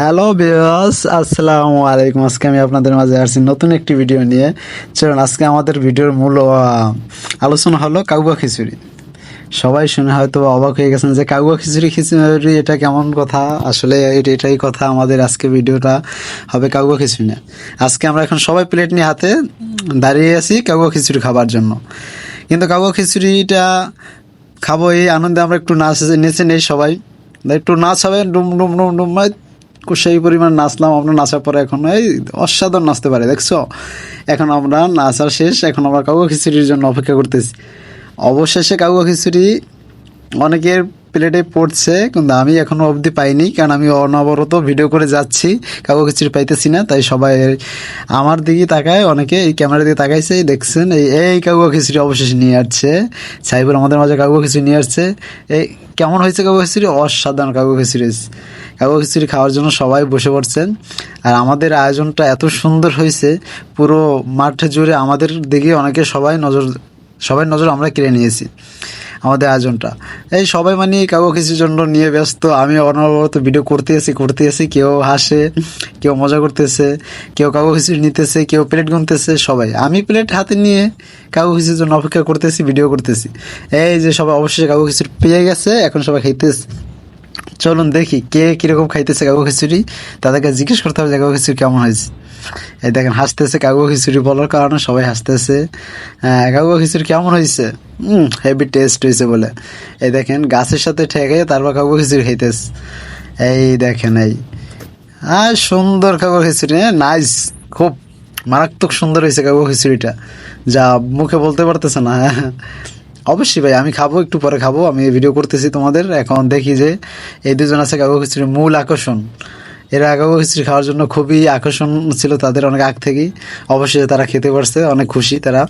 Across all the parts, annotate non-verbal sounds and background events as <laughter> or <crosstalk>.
Hello বিয়াস আসসালামু আলাইকুম আজকে আমি আপনাদের মাঝে আসছি নতুন একটি ভিডিও নিয়ে। চলুন, আজকে আমাদের ভিডিওর মূল আলোচনা হলো কাউবা খিচুড়ি। সবাই শুনে হয়তো অবাক হয়ে গেছেন যে কাউবা খিচুড়ি খিচুড়ি এটা কেমন কথা? আসলে এটা- এটাই কথা আমাদের আজকে ভিডিওটা হবে কাউবা খিচুড়ি না আজকে আমরা এখন সবাই প্লেট নিয়ে হাতে দাঁড়িয়ে আছি কাউবা খিচুড়ি খাবার জন্য। কিন্তু কাউবা খিচুড়িটা খাব এই আনন্দে আমরা একটু নাচ নেচে নেই সবাই। একটু নাচ হবে, ডুম ডুম ডুম ডুম সেই পরিমাণ নাচলাম, আমরা নাচার পরে এখন এই অসাধারণ নাচতে পারে, দেখছ? এখন আমরা নাচার শেষ, এখন আমরা কাউকে খিচুড়ির জন্য অপেক্ষা করতেছি। অবশেষে কাউকে খিচুড়ি, অনেকের প্লেটে পড়ছে, কিন্তু আমি এখনও অবধি পাইনি, কারণ আমি অনবরত ভিডিও করে যাচ্ছি, কাউকে খিচুড়ি পাইতেছি না, তাই সবাই আমার দিকে তাকায়, অনেকে এই ক্যামেরার দিকে তাকাইছে দেখছেন, এই এই কাউকে খিচুড়ি অবশেষে নিয়ে আসছে। সাইবুল আমাদের মাঝে কাউকে খিচুড়ি নিয়ে আসছে। এই, কেমন হয়েছে কাউকে খিচুড়ি? অসাধারণ কাউকে খিচুড়ি। কাউকে খিচুড়ি খাওয়ার জন্য সবাই বসে পড়ছেন। আর আমাদের আয়োজনটা এত সুন্দর হয়েছে, পুরো মাঠে জুড়ে আমাদের দিকে অনেকে সবাই নজর সবাই নজর আমরা কেড়ে নিয়েছি। আমাদের আয়োজনটা। এই সবাই মানে কাউ কিছুর জন্য নিয়ে ব্যস্ত। আমি অনবরত ভিডিও করতে আছি করতে আছি কেউ হাসে, কেউ মজা করতেছে, কেউ কাউ কিছু নিতেছে, কেউ প্লেট গুনতেছে, সবাই। আমি প্লেট হাতে নিয়ে কাউ কিছুর জন্য অপেক্ষা করতেছি ভিডিও করতেছি। এই যে সবাই অবশ্যই কাউ কিছু পেয়ে গেছে, এখন সবাই খাইতেছে। চলুন দেখি কে কীরকম খাইতেছে কাগো খিচুড়ি। তাদেরকে জিজ্ঞেস করতে হবে যে কাগো খিচুড়ি কেমন হয়েছে। এই দেখেন, হাসতেছে কাগো খিচুড়ি বলার কারণে সবাই হাসতেছে। হ্যাঁ কাগো খিচুড়ি কেমন হয়েছে? হুম হেভি টেস্ট হয়েছে বলে। এই দেখেন, গাছের সাথে ঠেকে তারপর কাগো খিচুড়ি খাইতেছে। এই দেখেন, এই। আর সুন্দর কাগো খিচুড়ি হ্যাঁ নাইস খুব মারাত্মক সুন্দর হয়েছে কাগো খিচুড়িটা। যা মুখে বলতে পারতেছে না। <laughs> অবশ্যই ভাই, আমি খাব, একটু পরে খাব। আমি ভিডিও করতেছি তোমাদের। এখন দেখি যে এই দুজন আছে কাগো খিচুড়ির মূল আকর্ষণ। এরা কাগো খিচুড়ি খাওয়ার জন্য খুবই আকর্ষণ ছিল তাদের অনেক আগ থেকেই। অবশ্যই তারা খেতে পারছে, অনেক খুশি তারা।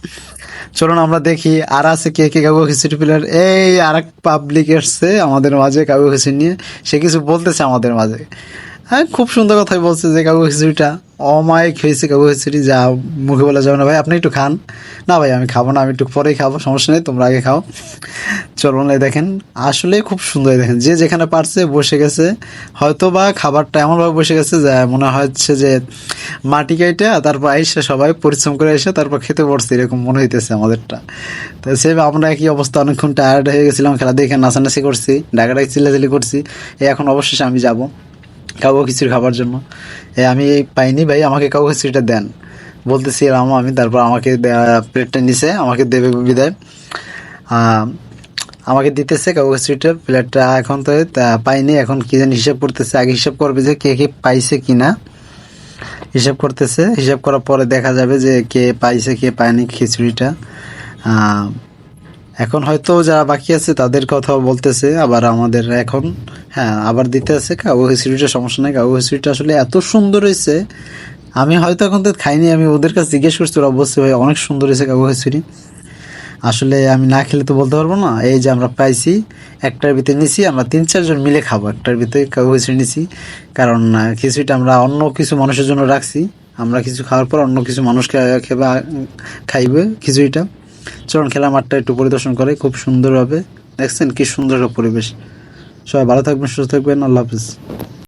চলুন আমরা দেখি আর আছে কে কে কাগো খিচুড়ি প্লেয়ার এই আর এক পাবলিক এসছে আমাদের মাঝে কাগো খিচুড়ি নিয়ে। সে কিছু বলতেছে আমাদের মাঝে। হ্যাঁ খুব সুন্দর কথাই বলছে যে কাগু খিচুড়িটা। অমায়িক হয়েছে কাগু খিচুড়ি, যা মুখে বলা যাবে না ভাই, আপনি একটু খান। না ভাই, আমি খাব না, আমি একটু পরেই খাব, সমস্যা নেই, তোমরা আগে খাও। চলুন দেখেন, আসলে খুব সুন্দর দেখেন, যে যেখানে পারছে বসে গেছে। হয়তো বা খাবারটা এমনভাবে বসে গেছে যে মনে হচ্ছে যে মাটি কাইটা তারপর আইসে সবাই পরিশ্রম করে এসে তারপর খেতে পড়ছে এরকম মনে হইতেছে আমাদেরটা। তো সে আমরা একই অবস্থা, অনেকক্ষণ টায়ার্ড হয়ে গেছিলাম, খেলা দেখে নাচানাচি করছি, ডাকাডাকি, চিল্লাচিল্লি করছি। এখন অবশেষে আমি যাব। কাউকে খিচুড়ি খাবার জন্য। আমি পাইনি ভাই, আমাকে কাউকে খিচুড়িটা দেন। বলতেছি রামো আমি তারপর আমাকে প্লেটটা নিছে, আমাকে দেবে বিদায়। আমাকে দিতেছে কাউকে খিচুড়িটা প্লেটটা এখন তো পাইনি, এখন কি জানি হিসাব করতেছে। আগে হিসাব করবে যে কে কে পাইছে কি না হিসাব করতেছে, হিসাব করার পরে দেখা যাবে যে কে পাইছে, কে পায়নি খিচুড়িটা। এখন হয়তো যারা বাকি আছে তাদের কথা বলতেছে, আবার আমাদের এখন হ্যাঁ আবার দিতে আছে। কাগু খিচুড়িটা সমস্যা নেই কাগু খিচুড়িটা আসলে এত সুন্দর হয়েছে। আমি হয়তো এখন তো খাইনি, আমি ওদের কাছে জিজ্ঞেস করছি, ওরা অবশ্যই ভাই, অনেক সুন্দর হয়েছে কাগু খিচুড়ি আসলে আমি না খেলে তো বলতে পারব না। এই যে আমরা পাইছি, একটার ভিতরে নিছি, আমরা তিন চারজন মিলে খাব, একটার ভিতরে কাগু খিচুড়ি নিছি। কারণ খিচুড়িটা আমরা অন্য কিছু মানুষের জন্য রাখছি। আমরা কিছু খাওয়ার পর অন্য কিছু মানুষকে খেবে, খাইবে খিচুড়িটা। চলুন খেলা মাঠটা একটু পরিদর্শন করে, খুব সুন্দরভাবে। দেখছেন কি সুন্দর পরিবেশ। সবাই ভালো থাকবেন, সুস্থ থাকবেন, আল্লাহ হাফিজ।